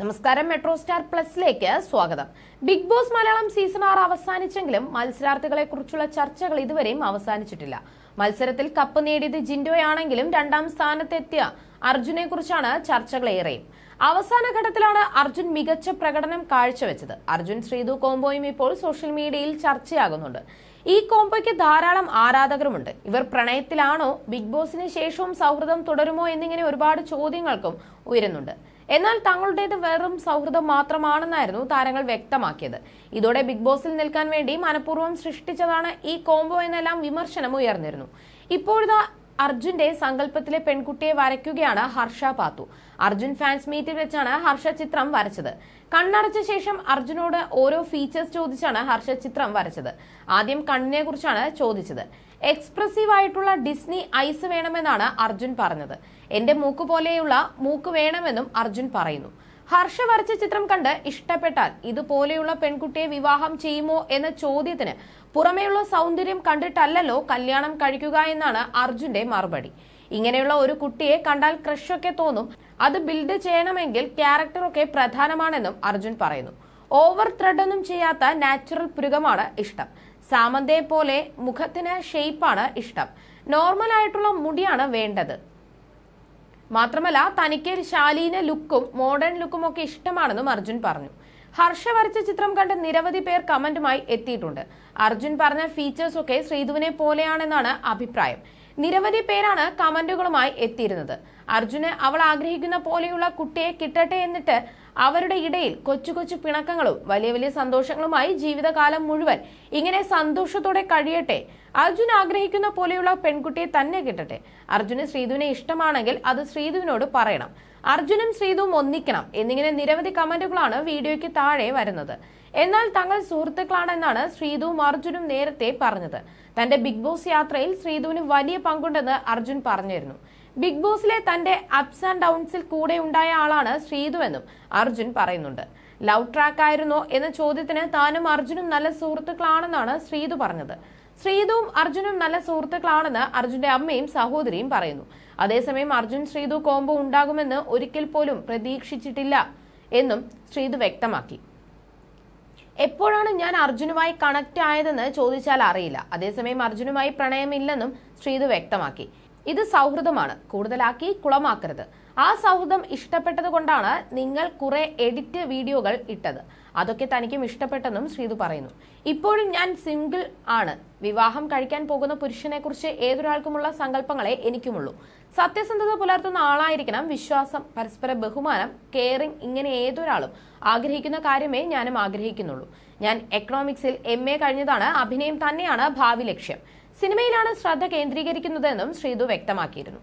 നമസ്കാരം metro star പ്ലസിലേക്ക് സ്വാഗതം. Big boss Malayalam season ആറ് അവസാനിച്ചെങ്കിലും മത്സരാർത്ഥികളെ കുറിച്ചുള്ള ചർച്ചകൾ ഇതുവരെയും അവസാനിച്ചിട്ടില്ല. മത്സരത്തിൽ കപ്പ് നേടിയത് ജിൻഡോയാണെങ്കിലും രണ്ടാം സ്ഥാനത്തെത്തിയ അർജുനെ കുറിച്ചാണ് ചർച്ചകളേറെയും അവസാന ഘട്ടത്തിലാണ് അർജുൻ മികച്ച പ്രകടനം കാഴ്ചവെച്ചത്. അർജുൻ ശ്രീതു കോംബോയും ഇപ്പോൾ സോഷ്യൽ മീഡിയയിൽ ചർച്ചയാകുന്നുണ്ട്. ഈ കോംബോയ്ക്ക് ധാരാളം ആരാധകരുമുണ്ട്. ഇവർ പ്രണയത്തിലാണോ ബിഗ് ബോസിന് ശേഷവും സൗഹൃദം തുടരുമോ എന്നിങ്ങനെ ഒരുപാട് ചോദ്യങ്ങൾക്കും ഉയരുന്നുണ്ട്. എന്നാൽ തങ്ങളുടേത് വെറും സൗഹൃദം മാത്രമാണെന്നായിരുന്നു താരങ്ങൾ വ്യക്തമാക്കിയത്. ഇതോടെ ബിഗ് ബോസിൽ നിൽക്കാൻ വേണ്ടി മനഃപൂർവം സൃഷ്ടിച്ചതാണ് ഈ കോംബോ എന്നെല്ലാം വിമർശനം ഉയർന്നിരുന്നു. ഇപ്പോഴത്തെ അർജുന്റെ സങ്കല്പത്തിലെ പെൺകുട്ടിയെ വരയ്ക്കുകയാണ് ഹർഷ പാത്തു. അർജുൻ ഫാൻസ് മീറ്റിൽ വെച്ചാണ് ഹർഷ ചിത്രം വരച്ചത്. കണ്ണടച്ച ശേഷം അർജുനോട് ഓരോ ഫീച്ചേഴ്സ് ചോദിച്ചാണ് ഹർഷ ചിത്രം വരച്ചത്. ആദ്യം കണ്ണിനെ കുറിച്ചാണ് ചോദിച്ചത്. എക്സ്പ്രസീവ് ആയിട്ടുള്ള ഡിസ്നി ഐസ് വേണമെന്നാണ് അർജുൻ പറഞ്ഞത്. എന്റെ മൂക്ക് പോലെയുള്ള മൂക്ക് വേണമെന്നും അർജുൻ പറയുന്നു. ഹർഷ വരച്ച ചിത്രം കണ്ട് ഇഷ്ടപ്പെട്ടാൽ ഇതുപോലെയുള്ള പെൺകുട്ടിയെ വിവാഹം ചെയ്യുമോ എന്ന ചോദ്യത്തിന് പുറമേയുള്ള സൗന്ദര്യം കണ്ടിട്ടല്ലല്ലോ കല്യാണം കഴിക്കുക എന്നാണ് അർജുന്റെ മറുപടി. ഇങ്ങനെയുള്ള ഒരു കുട്ടിയെ കണ്ടാൽ ക്രഷൊക്കെ തോന്നും. അത് ബിൽഡ് ചെയ്യണമെങ്കിൽ ക്യാരക്ടറൊക്കെ പ്രധാനമാണെന്നും അർജുൻ പറയുന്നു. ഓവർ ത്രെഡ് ഒന്നും ചെയ്യാത്ത നാച്ചുറൽ പുരുകമാണ് ഇഷ്ടം. സാമന്തയെ പോലെ മുഖത്തിന് ഷെയ്പ്പാണ് ഇഷ്ടം. നോർമൽ ആയിട്ടുള്ള മുടിയാണ് വേണ്ടത്. മാത്രമല്ല തനിക്ക് ശാലീന ലുക്കും മോഡേൺ ലുക്കും ഒക്കെ ഇഷ്ടമാണെന്നും അർജുൻ പറഞ്ഞു. ഹർഷ വരച്ച ചിത്രം കണ്ട് നിരവധി പേർ കമന്റുമായി എത്തിയിട്ടുണ്ട്. അർജുൻ പറഞ്ഞ ഫീച്ചേഴ്സ് ഒക്കെ ശ്രീധുവിനെ പോലെയാണെന്നാണ് അഭിപ്രായം. നിരവധി പേരാണ് കമന്റുകളുമായി എത്തിയിരുന്നത്. അർജുന് അവൾ ആഗ്രഹിക്കുന്ന പോലെയുള്ള കുട്ടിയെ കിട്ടട്ടെ എന്നിട്ട് അവരുടെ ഇടയിൽ കൊച്ചു കൊച്ചു പിണക്കങ്ങളും വലിയ വലിയ സന്തോഷങ്ങളുമായി ജീവിതകാലം മുഴുവൻ ഇങ്ങനെ സന്തോഷത്തോടെ കഴിയട്ടെ. അർജുൻ ആഗ്രഹിക്കുന്ന പോലെയുള്ള പെൺകുട്ടിയെ തന്നെ കിട്ടട്ടെ. അർജുന് ശ്രീധുവിനെ ഇഷ്ടമാണെങ്കിൽ അത് ശ്രീധുവിനോട് പറയണം. അർജുനും ശ്രീധുവും ഒന്നിക്കണം എന്നിങ്ങനെ നിരവധി കമന്റുകളാണ് വീഡിയോയ്ക്ക് താഴെ വരുന്നത്. എന്നാൽ തങ്ങൾ സുഹൃത്തുക്കളാണെന്നാണ് ശ്രീധുവും അർജുനും നേരത്തെ പറഞ്ഞത്. തന്റെ ബിഗ് ബോസ് യാത്രയിൽ ശ്രീധുവിന് വലിയ പങ്കുണ്ടെന്ന് അർജുൻ പറഞ്ഞിരുന്നു. ബിഗ് ബോസിലെ തന്റെ അപ്സ് ആൻഡ് ഡൗൺസിൽ കൂടെ ഉണ്ടായ ആളാണ് ശ്രീതുവെന്നും അർജുൻ പറയുന്നുണ്ട്. ലവ് ട്രാക്ക് ആയിരുന്നോ എന്ന ചോദ്യത്തിന് താനും അർജുനും നല്ല സുഹൃത്തുക്കളാണെന്നാണ് ശ്രീതു പറഞ്ഞത്. ശ്രീതുവും അർജുനും നല്ല സുഹൃത്തുക്കളാണെന്ന് അർജുന്റെ അമ്മയും സഹോദരിയും പറയുന്നു. അതേസമയം അർജുൻ ശ്രീതു കോംബോ ഉണ്ടാകുമെന്ന് ഒരിക്കൽ പോലും പ്രതീക്ഷിച്ചിട്ടില്ല എന്നും ശ്രീതു വ്യക്തമാക്കി. എപ്പോഴാണ് ഞാൻ അർജുനുമായി കണക്ട് ആയതെന്ന് ചോദിച്ചാൽ അറിയില്ല. അതേസമയം അർജുനുമായി പ്രണയമില്ലെന്നും ശ്രീതു വ്യക്തമാക്കി. ഇത് സൗഹൃദമാണ്. കൂടുതലാക്കി കുളമാക്കരുത്. ആ സൗഹൃദം ഇഷ്ടപ്പെട്ടത് കൊണ്ടാണ് നിങ്ങൾ കുറെ എഡിറ്റ് വീഡിയോകൾ ഇട്ടത്. അതൊക്കെ തനിക്കും ഇഷ്ടപ്പെട്ടെന്നും ശ്രീതു പറയുന്നു. ഇപ്പോഴും ഞാൻ സിംഗിൾ ആണ്. വിവാഹം കഴിക്കാൻ പോകുന്ന പുരുഷനെ കുറിച്ച് ഏതൊരാൾക്കുമുള്ള സങ്കല്പങ്ങളെ എനിക്കുമുള്ളൂ. സത്യസന്ധത പുലർത്തുന്ന ആളായിരിക്കണം വിശ്വാസം പരസ്പര ബഹുമാനം കെയറിംഗ് ഇങ്ങനെ ഏതൊരാളും. ആഗ്രഹിക്കുന്ന കാര്യമേ ഞാനും ആഗ്രഹിക്കുന്നുള്ളൂ. ഞാൻ എക്കണോമിക്സിൽ എ കഴിഞ്ഞതാണ്. അഭിനയം തന്നെയാണ് ഭാവി ലക്ഷ്യം. സിനിമയിലാണ് ശ്രദ്ധ കേന്ദ്രീകരിക്കുന്നതെന്നും ശ്രീധു വ്യക്തമാക്കിയിരുന്നു